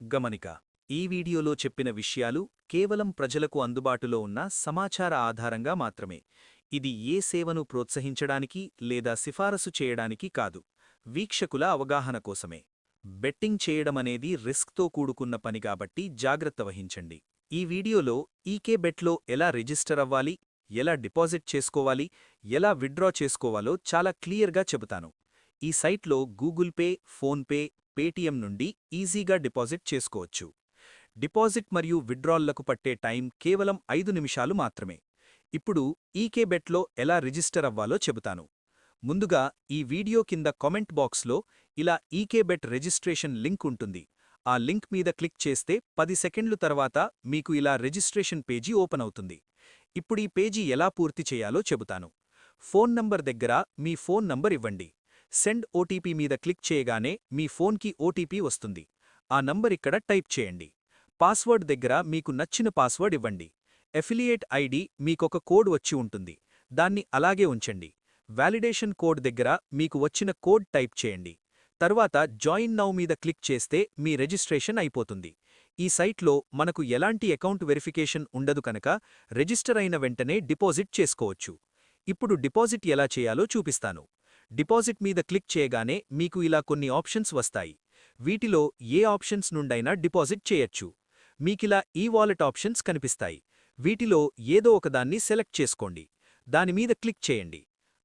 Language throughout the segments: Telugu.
గమనిక. ఈ వీడియోలో చెప్పిన విషయాలు కేవలం ప్రజలకు అందుబాటులో ఉన్న సమాచార ఆధారంగా మాత్రమే. ఇది ఏ సేవను ప్రోత్సహించడానికి లేదా సిఫారసు చేయడానికి కాదు. వీక్షకుల అవగాహన కోసమే. బెట్టింగ్ చేయడమనేది రిస్క్తో కూడుకున్న పని కాబట్టి జాగ్రత్త వహించండి. ఈ వీడియోలో ఈకే బెట్లో ఎలా రిజిస్టర్ అవ్వాలి ఎలా డిపాజిట్ చేసుకోవాలి ఎలా విత్డ్రా చేసుకోవాలో చాలా క్లియర్గా చెబుతాను. ఈ సైట్లో గూగుల్ పే ఫోన్పే పేటీఎం నుండి ఈజీగా డిపాజిట్ చేసుకోవచ్చు. డిపాజిట్ మరియు విత్డ్రాల్లకు పట్టే టైం కేవలం ఐదు నిమిషాలు మాత్రమే. ఇప్పుడు ఈకేబెట్లో ఎలా రిజిస్టర్ అవ్వాలో చెబుతాను. ముందుగా ఈ వీడియో కింద కామెంట్ బాక్స్లో ఇలా ఈకేబెట్ రిజిస్ట్రేషన్ లింక్ ఉంటుంది. ఆ లింక్ మీద క్లిక్ చేస్తే పది సెకండ్లు తర్వాత మీకు ఇలా రిజిస్ట్రేషన్ పేజీ ఓపెన్ అవుతుంది. ఇప్పుడు ఈ పేజీ ఎలా పూర్తి చేయాలో చెబుతాను. ఫోన్ నంబర్ దగ్గర మీ ఫోన్ నంబర్ ఇవ్వండి. సెండ్ ఓటీపీ మీద క్లిక్ చేయగానే మీ ఫోన్కి ఓటీపీ వస్తుంది. ఆ నంబర్ ఇక్కడ టైప్ చేయండి. పాస్వర్డ్ దగ్గర మీకు నచ్చిన పాస్వర్డ్ ఇవ్వండి. ఎఫిలియేట్ ఐడి మీకొక కోడ్ వచ్చి ఉంటుంది. దాన్ని అలాగే ఉంచండి. వ్యాలిడేషన్ కోడ్ దగ్గర మీకు వచ్చిన కోడ్ టైప్ చేయండి. తర్వాత జాయిన్ నౌ మీద క్లిక్ చేస్తే మీ రిజిస్ట్రేషన్ అయిపోతుంది. ఈ సైట్లో మనకు ఎలాంటి అకౌంట్ వెరిఫికేషన్ ఉండదు కనుక రిజిస్టర్ అయిన వెంటనే డిపాజిట్ చేసుకోవచ్చు. ఇప్పుడు డిపాజిట్ ఎలా చేయాలో చూపిస్తాను. డిపాజిట్ మీద క్లిక్ చేయగానే మీకు ఇలా కొన్ని ఆప్షన్స్ వస్తాయి. వీటిలో ఏ ఆప్షన్స్ నుండైనా డిపాజిట్ చేయొచ్చు. మీకిలా ఈ వాలెట్ ఆప్షన్స్ కనిపిస్తాయి. వీటిలో ఏదో ఒకదాన్ని సెలెక్ట్ చేసుకోండి. దానిమీద క్లిక్ చేయండి.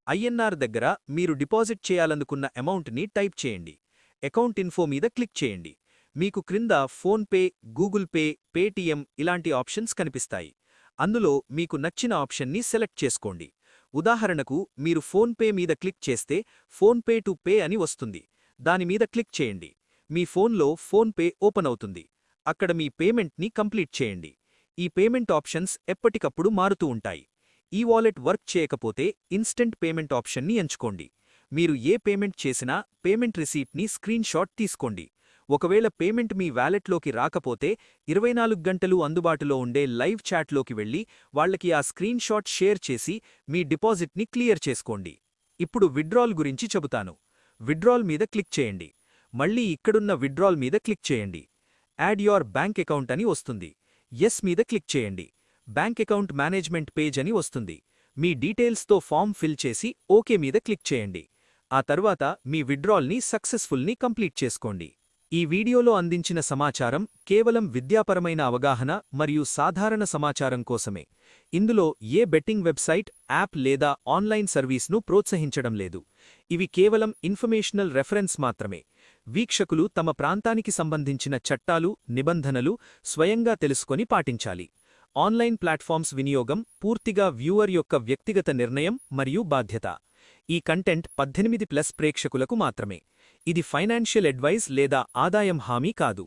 ఐఎన్ఆర్ దగ్గర మీరు డిపాజిట్ చేయాలనుకున్న అమౌంట్ని టైప్ చేయండి. అకౌంట్ ఇన్ఫో మీద క్లిక్ చేయండి. మీకు క్రింద ఫోన్పే గూగుల్ పే పేటీఎం ఇలాంటి ఆప్షన్స్ కనిపిస్తాయి. అందులో మీకు నచ్చిన ఆప్షన్ని సెలెక్ట్ చేసుకోండి. ఉదాహరణకు మీరు ఫోన్పే మీద క్లిక్ చేస్తే ఫోన్పే టు పే అని వస్తుంది. దానిమీద క్లిక్ చేయండి. మీ ఫోన్లో ఫోన్పే ఓపెన్ అవుతుంది. అక్కడ మీ పేమెంట్ని కంప్లీట్ చేయండి. ఈ పేమెంట్ ఆప్షన్స్ ఎప్పటికప్పుడు మారుతూ ఉంటాయి. ఈ వాలెట్ వర్క్ చేయకపోతే ఇన్స్టెంట్ పేమెంట్ ఆప్షన్ని ఎంచుకోండి. మీరు ఏ పేమెంట్ చేసినా పేమెంట్ రిసీప్ట్ని స్క్రీన్షాట్ తీసుకోండి. ఒకవేళ పేమెంట్ మీ వ్యాలెట్లోకి రాకపోతే ఇరవై నాలుగు గంటలు అందుబాటులో ఉండే లైవ్ చాట్లోకి వెళ్ళి వాళ్ళకి ఆ స్క్రీన్ షాట్ షేర్ చేసి మీ డిపాజిట్ని క్లియర్ చేసుకోండి. ఇప్పుడు విడ్రాల్ గురించి చెబుతాను. విడ్రాల్ మీద క్లిక్ చేయండి. మళ్ళీ ఇక్కడున్న విడ్రాల్ మీద క్లిక్ చేయండి. యాడ్ యోర్ బ్యాంక్ అకౌంట్ అని వస్తుంది. ఎస్ మీద క్లిక్ చేయండి. బ్యాంక్ అకౌంట్ మేనేజ్మెంట్ పేజ్ అని వస్తుంది. మీ డీటెయిల్స్తో ఫామ్ ఫిల్ చేసి ఓకే మీద క్లిక్ చేయండి. ఆ తర్వాత మీ విడ్రాల్ని సక్సెస్ఫుల్ని కంప్లీట్ చేసుకోండి. ఈ వీడియోలో అందించిన సమాచారం కేవలం విద్యాపరమైన అవగాహన మరియు సాధారణ సమాచారం కోసమే. ఇందులో ఏ బెట్టింగ్ వెబ్సైట్ యాప్ లేదా ఆన్లైన్ సర్వీస్ను ప్రోత్సహించడం లేదు. ఇవి కేవలం ఇన్ఫర్మేషనల్ రెఫరెన్స్ మాత్రమే. వీక్షకులు తమ ప్రాంతానికి సంబంధించిన చట్టాలు నిబంధనలు స్వయంగా తెలుసుకొని పాటించాలి. ఆన్లైన్ ప్లాట్ఫామ్స్ వినియోగం పూర్తిగా వ్యూవర్ యొక్క వ్యక్తిగత నిర్ణయం మరియు బాధ్యత. ఈ కంటెంట్ పద్దెనిమిది ప్లస్ ప్రేక్షకులకు మాత్రమే. ఇది ఫైనాన్షియల్ అడ్వైస్ లేదా ఆదాయం హామీ కాదు.